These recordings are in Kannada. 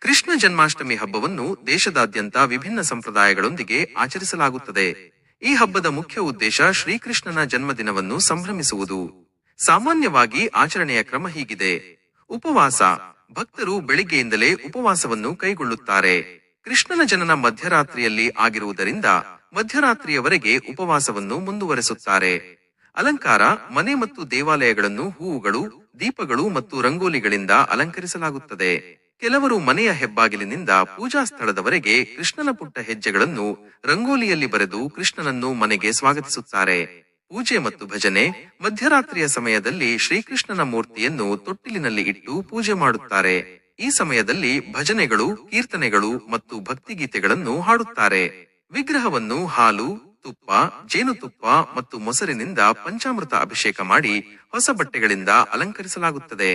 ಕೃಷ್ಣ ಜನ್ಮಾಷ್ಟಮಿ ಹಬ್ಬವನ್ನು ದೇಶದಾದ್ಯಂತ ವಿಭಿನ್ನ ಸಂಪ್ರದಾಯಗಳೊಂದಿಗೆ ಆಚರಿಸಲಾಗುತ್ತದೆ. ಈ ಹಬ್ಬದ ಮುಖ್ಯ ಉದ್ದೇಶ ಶ್ರೀಕೃಷ್ಣನ ಜನ್ಮದಿನವನ್ನು ಸಂಭ್ರಮಿಸುವುದು. ಸಾಮಾನ್ಯವಾಗಿ ಆಚರಣೆಯ ಕ್ರಮ ಹೀಗಿದೆ. ಉಪವಾಸ. ಭಕ್ತರು ಬೆಳಿಗ್ಗೆಯಿಂದಲೇ ಉಪವಾಸವನ್ನು ಕೈಗೊಳ್ಳುತ್ತಾರೆ. ಕೃಷ್ಣನ ಜನನ ಮಧ್ಯರಾತ್ರಿಯಲ್ಲಿ ಆಗಿರುವುದರಿಂದ ಮಧ್ಯರಾತ್ರಿಯವರೆಗೆ ಉಪವಾಸವನ್ನು ಮುಂದುವರೆಸುತ್ತಾರೆ. ಅಲಂಕಾರ ಮನೆ ಮತ್ತು ದೇವಾಲಯಗಳನ್ನು, ಹೂವುಗಳು, ದೀಪಗಳು ಮತ್ತು ರಂಗೋಲಿಗಳಿಂದ ಅಲಂಕರಿಸಲಾಗುತ್ತದೆ. ಕೆಲವರು ಮನೆಯ ಹೆಬ್ಬಾಗಿಲಿನಿಂದ ಪೂಜಾ ಸ್ಥಳದವರೆಗೆ ಕೃಷ್ಣನ ಪುಟ್ಟ ಹೆಜ್ಜೆಗಳನ್ನು ರಂಗೋಲಿಯಲ್ಲಿ ಬರೆದು ಕೃಷ್ಣನನ್ನು ಮನೆಗೆ ಸ್ವಾಗತಿಸುತ್ತಾರೆ. ಪೂಜೆ ಮತ್ತು ಭಜನೆ ಮಧ್ಯರಾತ್ರಿಯ ಸಮಯದಲ್ಲಿ ಶ್ರೀಕೃಷ್ಣನ ಮೂರ್ತಿಯನ್ನು ತೊಟ್ಟಿಲಿನಲ್ಲಿ ಇಟ್ಟು ಪೂಜೆ ಮಾಡುತ್ತಾರೆ. ಈ ಸಮಯದಲ್ಲಿ ಭಜನೆಗಳು, ಕೀರ್ತನೆಗಳು ಮತ್ತು ಭಕ್ತಿಗೀತೆಗಳನ್ನು ಹಾಡುತ್ತಾರೆ. ವಿಗ್ರಹವನ್ನು, ಹಾಲು ತುಪ್ಪ, ಜೇನುತುಪ್ಪ ಮತ್ತು ಮೊಸರಿನಿಂದ ಪಂಚಾಮೃತ ಅಭಿಷೇಕ ಮಾಡಿ ಹೊಸ ಬಟ್ಟೆಗಳಿಂದ ಅಲಂಕರಿಸಲಾಗುತ್ತದೆ.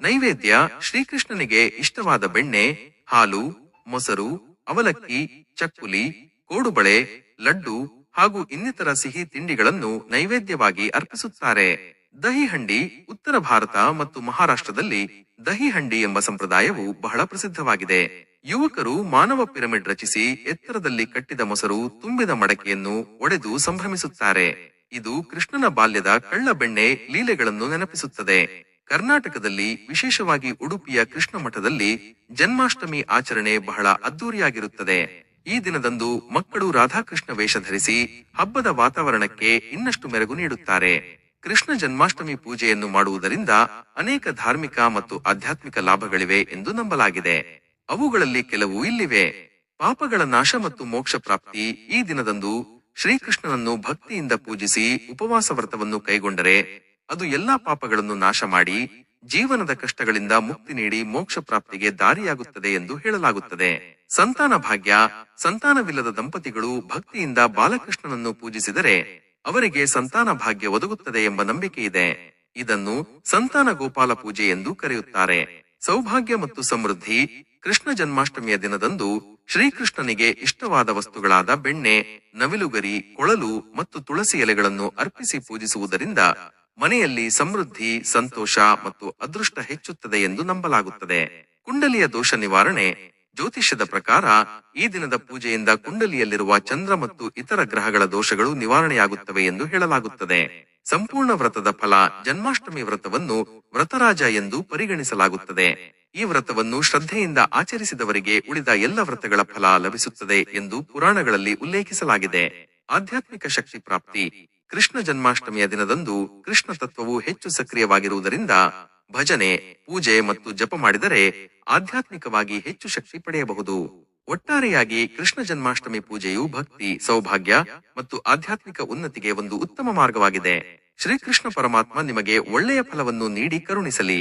ನೈವೇದ್ಯ ಶ್ರೀಕೃಷ್ಣನಿಗೆ ಇಷ್ಟವಾದ ಬೆಣ್ಣೆ, ಹಾಲು, ಮೊಸರು, ಅವಲಕ್ಕಿ, ಚಕ್ಕುಲಿ, ಕೋಡುಬಳೆ, ಲಡ್ಡು ಹಾಗೂ ಇನ್ನಿತರ ಸಿಹಿ ತಿಂಡಿಗಳನ್ನು ನೈವೇದ್ಯವಾಗಿ ಅರ್ಪಿಸುತ್ತಾರೆ. ದಹಿ ಹಂಡಿ ಉತ್ತರ ಭಾರತ ಮತ್ತು ಮಹಾರಾಷ್ಟ್ರದಲ್ಲಿ ದಹಿ ಹಂಡಿ ಎಂಬ ಸಂಪ್ರದಾಯವು ಬಹಳ ಪ್ರಸಿದ್ಧವಾಗಿದೆ. ಯುವಕರು ಮಾನವ ಪಿರಮಿಡ್ ರಚಿಸಿ ಎತ್ತರದಲ್ಲಿ ಕಟ್ಟಿದ ಮೊಸರು ತುಂಬಿದ ಮಡಕೆಯನ್ನು ಒಡೆದು ಸಂಭ್ರಮಿಸುತ್ತಾರೆ. ಇದು ಕೃಷ್ಣನ ಬಾಲ್ಯದ ಕಳ್ಳ ಬೆಣ್ಣೆ ಲೀಲೆಗಳನ್ನು ನೆನಪಿಸುತ್ತದೆ. ಕರ್ನಾಟಕದಲ್ಲಿ ವಿಶೇಷವಾಗಿ ಉಡುಪಿಯ ಕೃಷ್ಣ ಮಠದಲ್ಲಿ ಜನ್ಮಾಷ್ಟಮಿ ಆಚರಣೆ ಬಹಳ ಅದ್ದೂರಿಯಾಗಿರುತ್ತದೆ. ಈ ದಿನದಂದು ಮಕ್ಕಳು ರಾಧಾಕೃಷ್ಣ ವೇಷ ಧರಿಸಿ ಹಬ್ಬದ ವಾತಾವರಣಕ್ಕೆ ಇನ್ನಷ್ಟು ಮೆರುಗು ನೀಡುತ್ತಾರೆ. ಕೃಷ್ಣ ಜನ್ಮಾಷ್ಟಮಿ ಪೂಜೆಯನ್ನು ಮಾಡುವುದರಿಂದ ಅನೇಕ ಧಾರ್ಮಿಕ ಮತ್ತು ಆಧ್ಯಾತ್ಮಿಕ ಲಾಭಗಳಿವೆ ಎಂದು ನಂಬಲಾಗಿದೆ. ಅವುಗಳಲ್ಲಿ ಕೆಲವು ಇಲ್ಲಿವೆ. ಪಾಪಗಳ ನಾಶ ಮತ್ತು ಮೋಕ್ಷ ಪ್ರಾಪ್ತಿ ಈ ದಿನದಂದು ಶ್ರೀಕೃಷ್ಣನನ್ನು ಭಕ್ತಿಯಿಂದ ಪೂಜಿಸಿ ಉಪವಾಸ ವ್ರತವನ್ನು ಕೈಗೊಂಡರೆ ಅದು ಎಲ್ಲಾ ಪಾಪಗಳನ್ನು ನಾಶ ಮಾಡಿ ಜೀವನದ ಕಷ್ಟಗಳಿಂದ ಮುಕ್ತಿ ನೀಡಿ ಮೋಕ್ಷ ಪ್ರಾಪ್ತಿಗೆ ದಾರಿಯಾಗುತ್ತದೆ ಎಂದು ಹೇಳಲಾಗುತ್ತದೆ. ಸಂತಾನ ಭಾಗ್ಯ, ಸಂತಾನವಿಲ್ಲದ ದಂಪತಿಗಳು ಭಕ್ತಿಯಿಂದ ಬಾಲಕೃಷ್ಣನನ್ನು ಪೂಜಿಸಿದರೆ ಅವರಿಗೆ ಸಂತಾನ ಭಾಗ್ಯ ಒದಗುತ್ತದೆ ಎಂಬ ನಂಬಿಕೆ ಇದೆ. ಇದನ್ನು ಸಂತಾನ ಗೋಪಾಲ ಪೂಜೆ ಎಂದು ಕರೆಯುತ್ತಾರೆ. ಸೌಭಾಗ್ಯ ಮತ್ತು ಸಮೃದ್ಧಿ ಕೃಷ್ಣ ಜನ್ಮಾಷ್ಟಮಿಯ ದಿನದಂದು ಶ್ರೀಕೃಷ್ಣನಿಗೆ ಇಷ್ಟವಾದ ವಸ್ತುಗಳಾದ ಬೆಣ್ಣೆ, ನವಿಲುಗರಿ, ಕೊಳಲು ಮತ್ತು ತುಳಸಿ ಎಲೆಗಳನ್ನು ಅರ್ಪಿಸಿ ಪೂಜಿಸುವುದರಿಂದ ಮನೆಯಲ್ಲಿ ಸಮೃದ್ಧಿ, ಸಂತೋಷ ಮತ್ತು ಅದೃಷ್ಟ ಹೆಚ್ಚುತ್ತದೆ ಎಂದು ನಂಬಲಾಗುತ್ತದೆ. ಕುಂಡಲಿಯ ದೋಷ ನಿವಾರಣೆ ಜ್ಯೋತಿಷ್ಯದ ಪ್ರಕಾರ ಈ ದಿನದ ಪೂಜೆಯಿಂದ ಕುಂಡಲಿಯಲ್ಲಿರುವ ಚಂದ್ರ ಮತ್ತು ಇತರ ಗ್ರಹಗಳ ದೋಷಗಳು ನಿವಾರಣೆಯಾಗುತ್ತವೆ ಎಂದು ಹೇಳಲಾಗುತ್ತದೆ. ಸಂಪೂರ್ಣ ವ್ರತದ ಫಲ ಜನ್ಮಾಷ್ಟಮಿ ವ್ರತವನ್ನು ವ್ರತರಾಜ ಎಂದು ಪರಿಗಣಿಸಲಾಗುತ್ತದೆ. ಈ ವ್ರತವನ್ನು ಶ್ರದ್ಧೆಯಿಂದ ಆಚರಿಸಿದವರಿಗೆ ಉಳಿದ ಎಲ್ಲ ವ್ರತಗಳ ಫಲ ಲಭಿಸುತ್ತದೆ ಎಂದು ಪುರಾಣಗಳಲ್ಲಿ ಉಲ್ಲೇಖಿಸಲಾಗಿದೆ. ಆಧ್ಯಾತ್ಮಿಕ ಶಕ್ತಿ ಪ್ರಾಪ್ತಿ, ಕೃಷ್ಣ ಜನ್ಮಾಷ್ಟಮಿಯ ದಿನದಂದು ಕೃಷ್ಣ ತತ್ವವು ಹೆಚ್ಚು ಸಕ್ರಿಯವಾಗಿರುವುದರಿಂದ ಭಜನೆ, ಪೂಜೆ ಮತ್ತು ಜಪ ಮಾಡಿದರೆ ಆಧ್ಯಾತ್ಮಿಕವಾಗಿ ಹೆಚ್ಚು ಶಕ್ತಿ ಪಡೆಯಬಹುದು. ಒಟ್ಟಾರೆಯಾಗಿ ಕೃಷ್ಣ ಜನ್ಮಾಷ್ಟಮಿ ಪೂಜೆಯು ಭಕ್ತಿ, ಸೌಭಾಗ್ಯ ಮತ್ತು ಆಧ್ಯಾತ್ಮಿಕ ಉನ್ನತಿಗೆ ಒಂದು ಉತ್ತಮ ಮಾರ್ಗವಾಗಿದೆ. ಶ್ರೀಕೃಷ್ಣ ಪರಮಾತ್ಮ ನಿಮಗೆ ಒಳ್ಳೆಯ ಫಲವನ್ನು ನೀಡಿ ಕರುಣಿಸಲಿ.